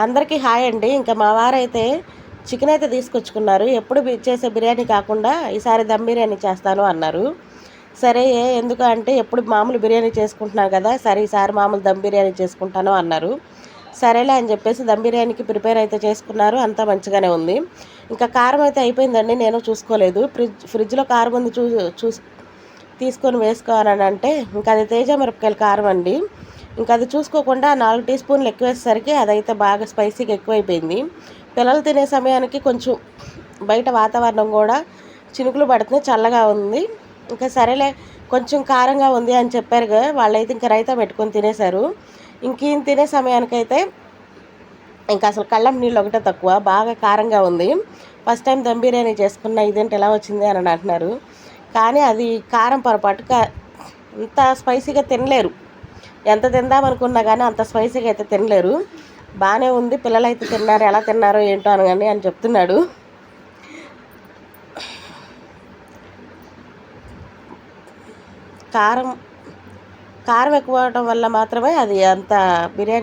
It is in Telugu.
అందరికీ హాయ్ అండి. ఇంకా మా వారైతే చికెన్ అయితే తీసుకొచ్చుకున్నారు. ఎప్పుడు చేసే బిర్యానీ కాకుండా ఈసారి దమ్ బిర్యానీ చేస్తాను అన్నారు. సరే ఎందుకు అంటే ఎప్పుడు మామూలు బిర్యానీ చేసుకుంటున్నాను కదా సరే ఈసారి మామూలు దమ్ బిర్యానీ చేసుకుంటాను అన్నారు. సరేలే అని చెప్పేసి దమ్ బిర్యానీకి ప్రిపేర్ అయితే చేసుకున్నారు. అంతా మంచిగానే ఉంది. ఇంకా కారం అయితే అయిపోయిందండి నేను చూసుకోలేదు. ఫ్రిడ్జ్ ఫ్రిడ్జ్లో కారం ఉంది చూ చూసి తీసుకొని వేసుకోవాలని అంటే ఇంకా అది తేజ మిరపకాయల కారం అండి. ఇంకా అది చూసుకోకుండా నాలుగు టీ స్పూన్లు ఎక్కువేసరికి అదైతే బాగా స్పైసీగా ఎక్కువైపోయింది. పిల్లలు తినే సమయానికి కొంచెం బయట వాతావరణం కూడా చినుకులు పడుతున్నాయి చల్లగా ఉంది. ఇంకా సరేలే కొంచెం కారంగా ఉంది అని చెప్పారు కదా వాళ్ళైతే ఇంకా రైతా పెట్టుకొని తినేశారు. ఇంక తినే సమయానికైతే ఇంకా అసలు కళ్ళం నీళ్ళు ఒకటే తక్కువ బాగా కారంగా ఉంది. ఫస్ట్ టైం దమ్ బిర్యానీ చేసుకున్న ఇదేంటి ఎలా వచ్చింది అని అంటున్నారు. కానీ అది కారం పొరపాటు అంత స్పైసీగా తినలేరు. ఎంత తిందామనుకున్నా కానీ అంత స్పైసీగా అయితే తినలేరు. బాగానే ఉంది. పిల్లలు అయితే తిన్నారు. ఎలా తిన్నారో ఏంటో అనగానే అని చెప్తున్నాడు. కారం కారం ఎక్కువ అవడం వల్ల మాత్రమే అది అంత బిర్యానీ